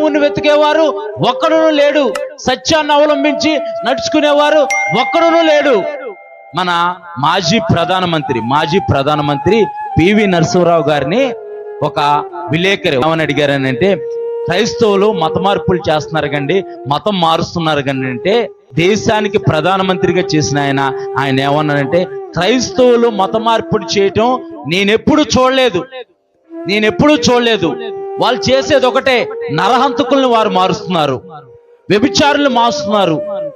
దేవుణ్ణి వెతికేవారు ఒక్కడును లేడు. సత్యాన్ని అవలంబించి నడుచుకునేవారు ఒక్కడును లేడు. మన మాజీ ప్రధానమంత్రి మాజీ ప్రధానమంత్రి పివి నరసింహరావు గారిని ఒక విలేకరి ఏమని అడిగారనంటే క్రైస్తవులు మత మార్పులు చేస్తున్నారు కండి మతం మారుస్తున్నారు కండి అంటే దేశానికి ప్రధానమంత్రిగా చేసిన ఆయన ఆయన ఏమన్నానంటే క్రైస్తవులు మత మార్పులు చేయటం నేనెప్పుడు చూడలేదు. నేనెప్పుడు చూడలేదు. వాళ్ళు చేసేది ఒకటే నరహంతకుల్ని వారు మారుస్తున్నారు వ్యభిచారులు మారుస్తున్నారు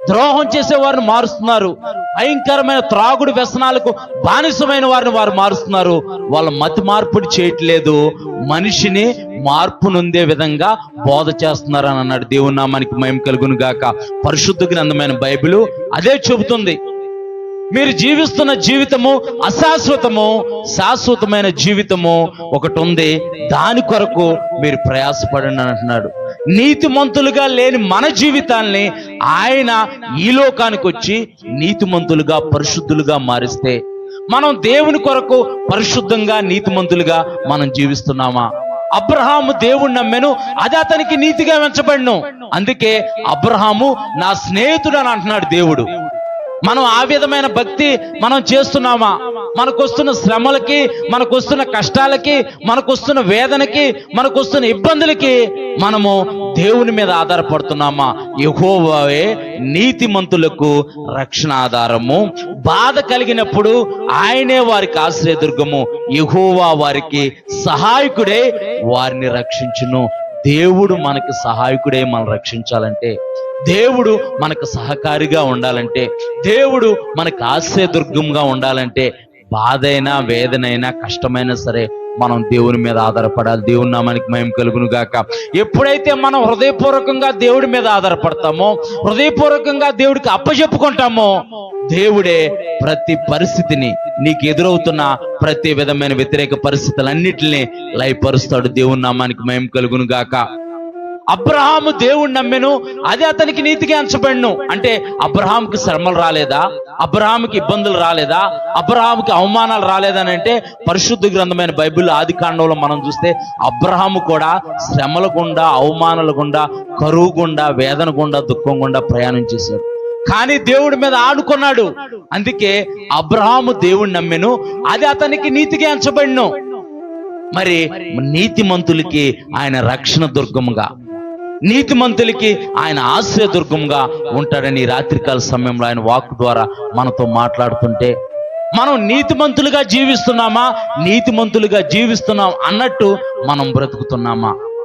ద్రోహం చేసే వారిని మారుస్తున్నారు భయంకరమైన త్రాగుడు వ్యసనాలకు బానిసమైన వారిని వారు మారుస్తున్నారు. వాళ్ళ మతి మార్పుడు చేయట్లేదు మనిషిని మార్పు నొందే విధంగా బోధ చేస్తున్నారు అని అన్నాడు. దేవుని నామానికి మయం కలుగును గాక పరిశుద్ధ గ్రంథమైన బైబిల్ అదే చెబుతుంది. మీరు జీవిస్తున్న జీవితము అశాశ్వతము శాశ్వతమైన జీవితము ఒకటి ఉంది దాని కొరకు మీరు ప్రయాసపడండి అంటున్నాడు. నీతిమంతులుగా లేని మన జీవితాల్ని ఆయన ఈ లోకానికి వచ్చి నీతిమంతులుగా పరిశుద్ధులుగా మారిస్తే మనం దేవుని కొరకు పరిశుద్ధంగా నీతిమంతులుగా మనం జీవిస్తున్నామా? అబ్రహాము దేవుణ్ణి నమ్మెను అది అతనికి నీతిగా వెంచబడిను. అందుకే అబ్రహాము నా స్నేహితుడు అని అంటున్నాడు దేవుడు. మనం ఆ విధమైన భక్తి మనం చేస్తున్నామా? మనకు వస్తున్న శ్రమలకి మనకు వస్తున్న కష్టాలకి మనకు వస్తున్న వేదనకి మనకు వస్తున్న ఇబ్బందులకి మనము దేవుని మీద ఆధారపడుతున్నామా? యహోవావే నీతిమంతులకు రక్షణ ఆధారము బాధ కలిగినప్పుడు ఆయనే వారికి ఆశ్రయదుర్గము. యహోవా వారికి సహాయకుడే వారిని రక్షించును. దేవుడు మనకి సహాయకుడే మనం రక్షించాలంటే దేవుడు మనకు సహకారిగా ఉండాలంటే దేవుడు మనకు ఆశ్రయదుర్గంగా ఉండాలంటే బాధైనా వేదనైనా కష్టమైనా సరే మనం దేవుని మీద ఆధారపడాలి. దేవుని నామానికి మయం కలుగును గాక. ఎప్పుడైతే మనం హృదయపూర్వకంగా దేవుడి మీద ఆధారపడతామో హృదయపూర్వకంగా దేవుడికి అప్పచెప్పుకుంటామో దేవుడే ప్రతి పరిస్థితిని నీకు ఎదురవుతున్న ప్రతి విధమైన వ్యతిరేక పరిస్థితులన్నిటిని లయపరుస్తాడు దేవుని నామానికి మయం కలుగును గాక. అబ్రహాము దేవుడు నమ్మెను అదే అతనికి నీతిగా అంచబడిను. అంటే అబ్రహాంకి శ్రమలు రాలేదా? అబ్రహాంకి ఇబ్బందులు రాలేదా? అబ్రహాంకి అవమానాలు రాలేదని అంటే పరిశుద్ధ గ్రంథమైన బైబిల్ ఆది కాండంలో మనం చూస్తే అబ్రహాము కూడా శ్రమల గుండా అవమానాల గుండా కరువు గుండా వేదన గుండా దుఃఖం గుండా ప్రయాణం చేశాడు. కానీ దేవుడి మీద ఆడుకున్నాడు అందుకే అబ్రహాము దేవుణ్ణి నమ్మెను. అది అతనికి నీతిగా ఎంచబడిను. మరి నీతిమంతులకి ఆయన రక్షణ దుర్గముగా నీతిమంతులకి ఆయన ఆశ్రయ దుర్గంగా ఉంటాడని రాత్రికాల సమయంలో ఆయన వాక్ ద్వారా మనతో మాట్లాడుతుంటే మనం నీతిమంతులుగా జీవిస్తున్నామా? నీతిమంతులుగా జీవిస్తున్నాం అన్నట్టు మనం బ్రతుకుతున్నామా?